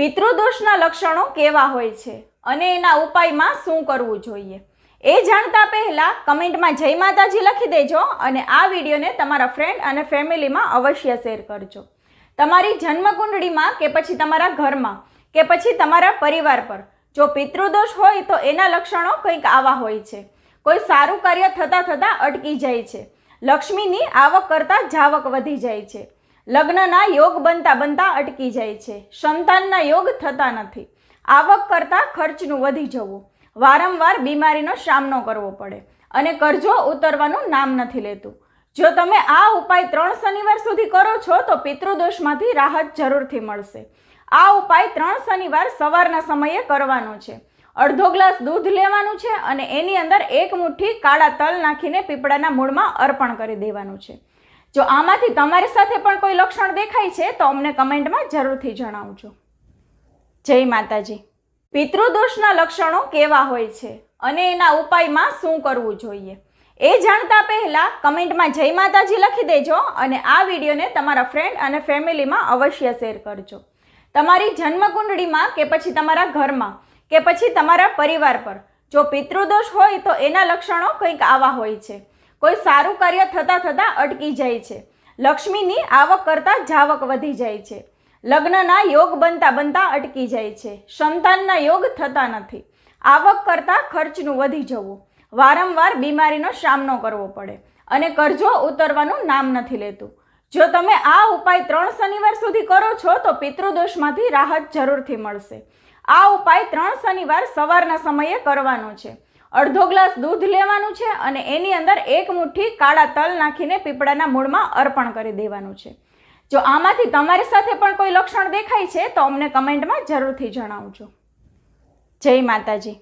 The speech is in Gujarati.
પિતૃદોષના લક્ષણો કેવા હોય છે અને એના ઉપાયમાં શું કરવું જોઈએ? એ જાણતા પહેલાં કમેન્ટમાં જય માતાજી લખી દેજો અને આ વિડીયોને તમારા ફ્રેન્ડ અને ફેમિલીમાં અવશ્ય શેર કરજો. તમારી જન્મકુંડળીમાં કે પછી તમારા ઘરમાં કે પછી તમારા પરિવાર પર જો પિતૃદોષ હોય તો એના લક્ષણો કંઈક આવા હોય છે. કોઈ સારું કાર્ય થતાં થતાં અટકી જાય છે. લક્ષ્મીની આવક કરતાં જાવક વધી જાય છે. લગ્નના યોગ બનતા બનતા અટકી જાય છે. સંતાનના યોગ થતા નથી. આવક કરતાં ખર્ચનું વધી જવું. વારંવાર બીમારીનો સામનો કરવો પડે અને કરજો ઉતરવાનું નામ નથી લેતું. જો તમે આ ઉપાય ત્રણ શનિવાર સુધી કરો છો, તો પિતૃદોષમાંથી રાહત જરૂરથી મળશે. આ ઉપાય ત્રણ શનિવાર સવારના સમયે કરવાનો છે. અડધો ગ્લાસ દૂધ લેવાનું છે અને એની અંદર એક મુઠ્ઠી કાળા તલ નાખીને પીપળાના મૂળમાં અર્પણ કરી દેવાનું છે. જો આમાંથી તમારી સાથે પણ કોઈ લક્ષણ દેખાય છે, તો અમને કમેન્ટમાં જરૂરથી જણાવજો. જય માતાજી. પિતૃદોષના લક્ષણો કેવા હોય છે અને એના ઉપાયમાં શું કરવું જોઈએ? એ જાણતા પહેલા કમેન્ટમાં જય માતાજી લખી દેજો અને આ વિડીયોને તમારા ફ્રેન્ડ અને ફેમિલીમાં અવશ્ય શેર કરજો. તમારી જન્મકુંડળીમાં કે પછી તમારા ઘરમાં કે પછી તમારા પરિવાર પર જો પિતૃદોષ હોય તો એના લક્ષણો કંઈક આવા હોય છે. કોઈ સારું કાર્ય થતાં થતાં અટકી જાય છે. લક્ષ્મીની આવક કરતાં જાવક વધી જાય છે. લગ્નના યોગ બનતા બનતા અટકી જાય છે. સંતાનના યોગ થતા નથી. આવક કરતાં ખર્ચનું વધી જવું. વારંવાર બીમારીનો સામનો કરવો પડે અને કરજો ઉતરવાનું નામ નથી લેતું. જો તમે આ ઉપાય ત્રણ શનિવાર સુધી કરો છો, તો પિતૃદોષમાંથી રાહત જરૂરથી મળશે. આ ઉપાય ત્રણ શનિવાર સવારના સમયે કરવાનો છે. અડધો ગ્લાસ દૂધ લેવાનું છે અને એની અંદર એક મુઠ્ઠી કાળા તલ નાખીને પીપળાના મૂળમાં અર્પણ કરી દેવાનું છે. જો આમાંથી તમારી સાથે પણ કોઈ લક્ષણ દેખાય છે, તો અમને કમેન્ટમાં જરૂરથી જણાવજો. જય માતાજી.